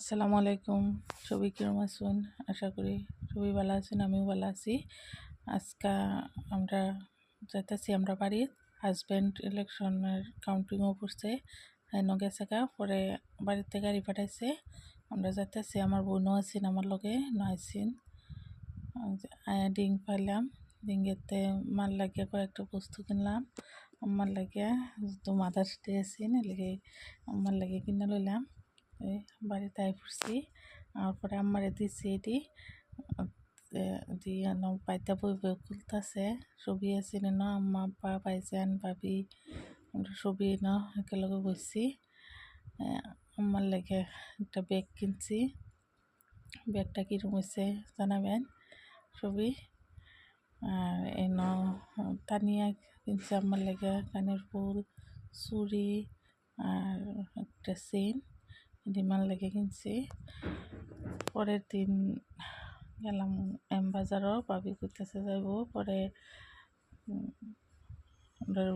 আসসালামু আলাইকুম। সবাই কিরম আছেন আশা করি সবাই ভালো আছেন, আমিও ভালো আছি। আজকে আমরা যাইতেছি আমরা বাড়ি হাজব্যান্ড ইলেকশনের কাউন্টিংও করছে এনে গেছে গা, পরে বাড়িতে গাড়ি পাঠাইছে। আমরা যাইতেছি, আমার বোনও আছেন আমার লগে নাইছিন ডিং পাইলাম ডিঙ্গেতে মার লাগিয়ে কয়েকটা বস্তু কিনলাম। আমার লাগে তো মাদার্স ডে আছেন এলাকে আমার লাগে কিনে লইলাম। বাড়িতে আই পড়ছি তারপরে আমারে দিছি এটি। দিয়ে পাইতা বই বই খুলতেছে। ছবি আছে ন আম্মা, আব্বা পাইছেন ভাবি ছবি ন একেলগে বসছি আমার লাগে একটা ব্যাগ কিনছি। ব্যাগটা কীরকম হয়েছে জানাবেন ছবি। আর এন তানিয়া কিনছে আমার লাগে কানের ফুল চুড়ি আর একটা চেন ডিমান্ড লেগে কিনছি। পরের দিন গেলাম এম বাজারও ভাবি করতেছে যাইব। পরে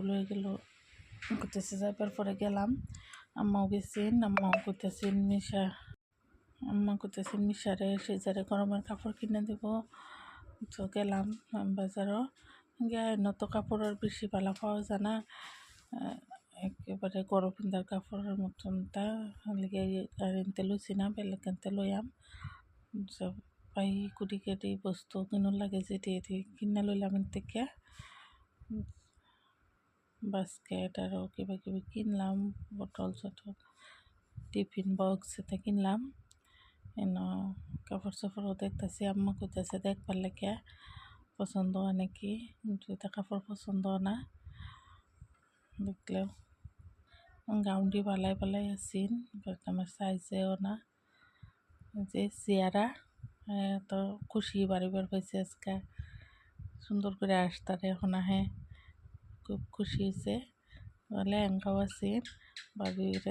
লয়ে গেল করতেছে যাইবার পরে গেলাম। আম্মাও গেছেন আম্মাও করতেছেন মিশা আম্মা করতেছেন মিশারে সেজারে গরমের কাপড় কিনে দেব। তো গেলাম বাজারও। গিয়ে নত কাপড়ের বেশি ভালো পাওয়া যায় না। একেবারে গরম পিন্ধার কাপড়ের মতনটা লিগে আর এনতে লইছি না, বেলেগ এনতে লইয়াম। সব পাই কুটি কেটি বস্তু কিনো লাগে যেটি এটি কিনা লইলাম থেকে। বাস্কেট আরও কিবা কিবি কিনলাম বটল চটল টিফিন বক্স এটা কিনলাম। এন কাপড় চাপড়ও দেখতেছি, আম্মা কইতেছে দেখবার লেগে পছন্দ হয় নাকি? কিন্তু এটা কাপড় পছন্দ না। দেখলেও গাউন্ডি পালাই পালাই বাট আমার সাইজেও না। যে চেয়ারা তো খুশি বাড়িবার পাইছে আজকে। সুন্দর করে আসতারে এখন আহে। খুব খুশি হয়েছে লেহেঙ্গাও আছে বাবির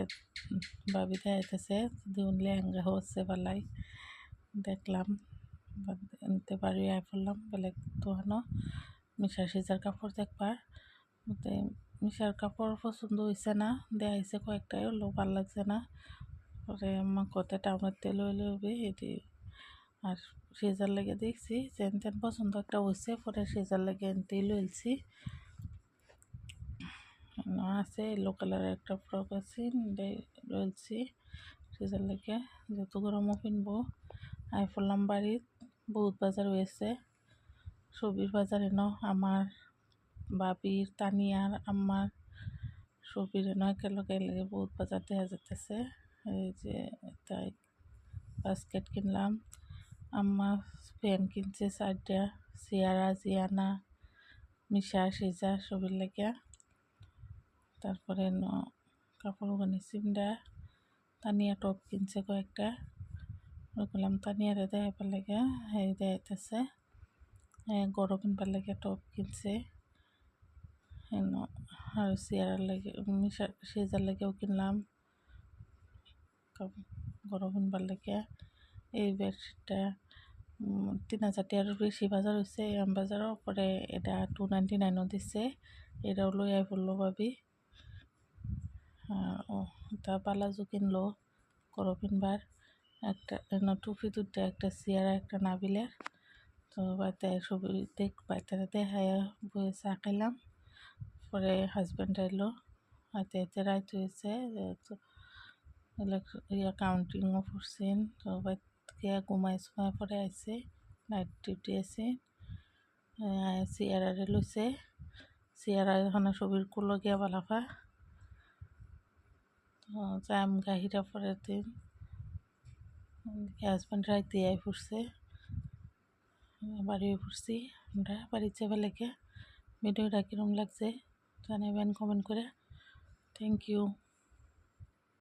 বাবি দেখাইতেছে দিউন লেহেঙ্গা হচ্ছে পালাই দেখলাম। এনতে বাড়ি আয় পড়লাম বেলেগ দোকানও মিশা সিজার কাপড় দেখবার মিশার কাপড় পছন্দ হয়েছে না দেখাইছে কয়েকটাই হলো ভালো লাগছে না। পরে আমার কতে টাউনের তেল হইলে হবে এটি আর সেজার লেগে দেখছি, যেন তেন পছন্দ একটা হয়েছে পরে সেজার লেগে এনতেই লইছি আছে ইয়েলো কালারের একটা ফ্রক আছে রয়েছি সেজার লেগে যত গরমও কিনবো আই পড়লাম বাড়ির বহুত বাজার হয়েছে সবির বাজারে ন আমার বাবির তানিয়ার আমার সবির ন একেলগে লেগে বহুত বাজার দেখা যেতেছে এই যে তাই বাস্কেট কিনলাম। আম্মা পেন কিনছে চারটা সিয়ারা জিয়ানা মিশা সিজা সবির লেগে তারপরে ন কাপড় ওখানে সিমডা তানিয়া টপ কিনছে কয়েকটা। বললাম তানিয়ারে দেখাবার লেগে এই দেখাইতেছে। গরম কিনবার লেগে টপ কিনছে। আর চেয়ারের লেগে সেজার লেগেও কিনলাম। গরম কিনবার লেগে। এই বেডশিটটা তিন হাজার টাকার বেশি বাজার হয়েছে এম বাজারের পরে এটা টু নাইনটি নাইনও দিচ্ছে এটাও লই আই পড়ল ভাবি ও, তা পালাজু কিনলো, গরম কিনবার একটা টুপি দুটা একটা চেয়ার একটা নাবিলের। তো বাড়িতে সবই দেখ বাড়িতে দেখায় বয়ে চা খাইলাম। পরে হাজব্যান্ড আইলো হাতে হাতে রাইত হয়েছে ইয়া কাউন্টিংও করছেন, তো বাড়িতে ঘুমাই সুমাই পরে আইছে নাইট ডিউটি আছে চেয়ারারে লইছে। চেয়ারা এখানে ছবির কুলো গিয়া বালাফা। যাম গাহিরা পরের দিন হাজব্যান্ড রাইতে আই পড়ছে বাড়ি পড়ছি আমরা বাড়ির যাবার লেগে। ভিডিওটা কীরকম লাগছে? জানাবেন কমেন্ট করে। Thank you